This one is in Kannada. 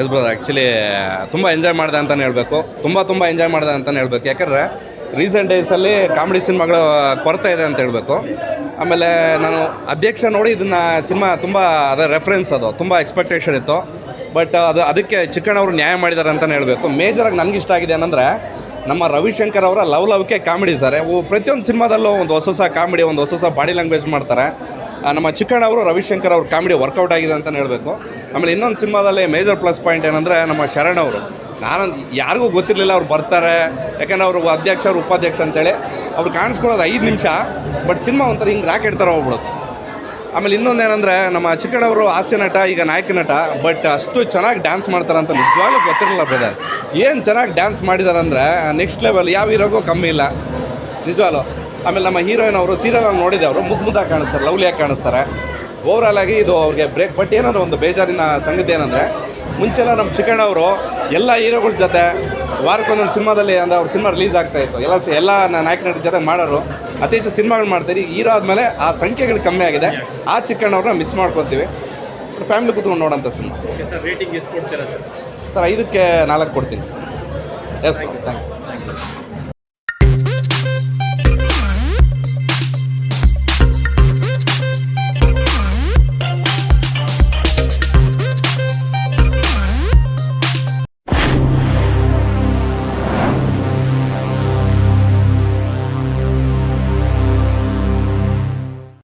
ಎಸ್ ಬ್ರದರ್ ಆ್ಯಕ್ಚುಲಿ ತುಂಬ ಎಂಜಾಯ್ ಮಾಡಿದೆ ಅಂತಲೇ ಹೇಳಬೇಕು. ತುಂಬ ತುಂಬ ಎಂಜಾಯ್ ಮಾಡಿದೆ ಅಂತಲೇ ಹೇಳಬೇಕು. ಯಾಕಂದರೆ ರೀಸೆಂಟ್ ಡೇಸಲ್ಲಿ ಕಾಮಿಡಿ ಸಿನಿಮಾಗಳು ಕೊರತೆ ಇದೆ ಅಂತ ಹೇಳಬೇಕು. ಆಮೇಲೆ ನಾನು ಅಧ್ಯಕ್ಷ ನೋಡಿ ಇದನ್ನು ಸಿನಿಮಾ ತುಂಬ ಅದರ ರೆಫರೆನ್ಸ್ ಅದು. ತುಂಬ ಎಕ್ಸ್ಪೆಕ್ಟೇಷನ್ ಇತ್ತು. ಬಟ್ ಅದು, ಅದಕ್ಕೆ ಚಿಕ್ಕಣ್ಣವರು ನ್ಯಾಯ ಮಾಡಿದ್ದಾರೆ ಅಂತಲೇ ಹೇಳಬೇಕು. ಮೇಜರಾಗಿ ಇಷ್ಟ ಆಗಿದೆ ಏನಂದರೆ, ನಮ್ಮ ರವಿಶಂಕರ್ ಅವರ ಲವ್ ಲವ್ಕೆ ಕಾಮಿಡಿ ಸರ್. ಪ್ರತಿಯೊಂದು ಸಿನಿಮಾದಲ್ಲೂ ಒಂದು ಹೊಸ ಹೊಸ ಕಾಮಿಡಿ ಒಂದು ಹೊಸ ಹೊಸ ಬಾಡಿ ಲ್ಯಾಂಗ್ವೇಜ್ ಮಾಡ್ತಾರೆ. ನಮ್ಮ ಚಿಕ್ಕಣ್ಣ ಅವರು, ರವಿಶಂಕರ್ ಅವ್ರ ಕಾಮಿಡಿ ವರ್ಕೌಟ್ ಆಗಿದೆ ಅಂತಲೇ ಹೇಳಬೇಕು. ಆಮೇಲೆ ಇನ್ನೊಂದು ಸಿನಿಮಾದಲ್ಲಿ ಮೇಜರ್ ಪ್ಲಸ್ ಪಾಯಿಂಟ್ ಏನಂದರೆ ನಮ್ಮ ಶರಣ್ ಅವರು. ನಾನು ಯಾರಿಗೂ ಗೊತ್ತಿರಲಿಲ್ಲ ಅವ್ರು ಬರ್ತಾರೆ. ಯಾಕಂದ್ರೆ ಅವರು ಅಧ್ಯಕ್ಷ ಅವ್ರು ಉಪಾಧ್ಯಕ್ಷ ಅಂತೇಳಿ. ಅವ್ರು ಕಾಣಿಸ್ಕೊಳ್ಳೋದು ಐದು ನಿಮಿಷ ಬಟ್ ಸಿನಿಮಾ ಒಂಥರ ಹಿಂಗೆ ರಾಕೆಟ್ ಥರ ಹೋಗ್ಬಿಡುತ್ತೆ. ಆಮೇಲೆ ಇನ್ನೊಂದು ಏನಂದರೆ ನಮ್ಮ ಚಿಕ್ಕಣ್ಣವರು ಹಾಸ್ಯ ನಟ, ಈಗ ನಾಯಕ ನಟ ಬಟ್ ಅಷ್ಟು ಚೆನ್ನಾಗಿ ಡ್ಯಾನ್ಸ್ ಮಾಡ್ತಾರೆ ಅಂತ ನಿಜವಾಗ್ಲೂ ಗೊತ್ತಿರಲಿಲ್ಲ ಬ್ರದರ್ ಏನು ಚೆನ್ನಾಗಿ ಡ್ಯಾನ್ಸ್ ಮಾಡಿದ್ದಾರೆ ಅಂದರೆ ನೆಕ್ಸ್ಟ್ ಲೆವೆಲ್ ಯಾವ ಹೀರೋಗೂ ಕಮ್ಮಿ ಇಲ್ಲ. ನಿಜವಾಗ್ಲು. ಆಮೇಲೆ ನಮ್ಮ ಹೀರೋಯಿನ್ ಅವರು ಸೀರಿಯಲ್ ನೋಡಿದೆ ಅವರು ಮುದ್ದು ಮುದ್ದಾಗಿ ಕಾಣಿಸ್ತಾರೆ ಲವ್ಲಿಯಾಗಿ ಕಾಣಿಸ್ತಾರೆ. ಓವರಾಲ್ ಆಗಿ ಇದು ಅವ್ರಿಗೆ ಬ್ರೇಕ್ ಬಟ್ ಏನಾದ್ರು ಒಂದು ಬೇಜಾರಿನ ಸಂಗತಿ ಏನಂದರೆ ಮುಂಚೆಲ್ಲ ನಮ್ಮ ಚಿಕ್ಕಣ್ಣ ಅವರು ಎಲ್ಲ ಹೀರೋಗಳ ಜೊತೆ ವಾರಕ್ಕೊಂದೊಂದು ಸಿನಿಮಾದಲ್ಲಿ ಅಂದರೆ ಅವ್ರ ಸಿನಿಮಾ ರಿಲೀಸ್ ಆಗ್ತಾ ಇತ್ತು. ಎಲ್ಲ ಸಿ- ಎಲ್ಲ ನಾಯಕ ನಟರ ಜೊತೆ ಮಾಡೋರು. ಅತಿ ಹೆಚ್ಚು ಸಿನಿಮಾಗಳು ಮಾಡ್ತಾರೆ. ಹೀರೋ ಆದಮೇಲೆ ಆ ಸಂಖ್ಯೆಗಳು ಕಮ್ಮಿ ಆಗಿದೆ. ಆ ಚಿಕ್ಕಣ್ಣವ್ರನ್ನ ಮಿಸ್ ಮಾಡ್ಕೊತೀವಿ. ಫ್ಯಾಮಿಲಿ ಕೂತ್ಕೊಂಡು ನೋಡೋಂಥ ಸಿನಿಮಾ. ಓಕೆ ಸರ್ ರೇಟಿಂಗ್ ಎಷ್ಟು ಕೊಡ್ತೀರಾ ಸರ್? ಸರ್ ಐದಕ್ಕೆ ನಾಲ್ಕು ಕೊಡ್ತೀನಿ. Yes thank you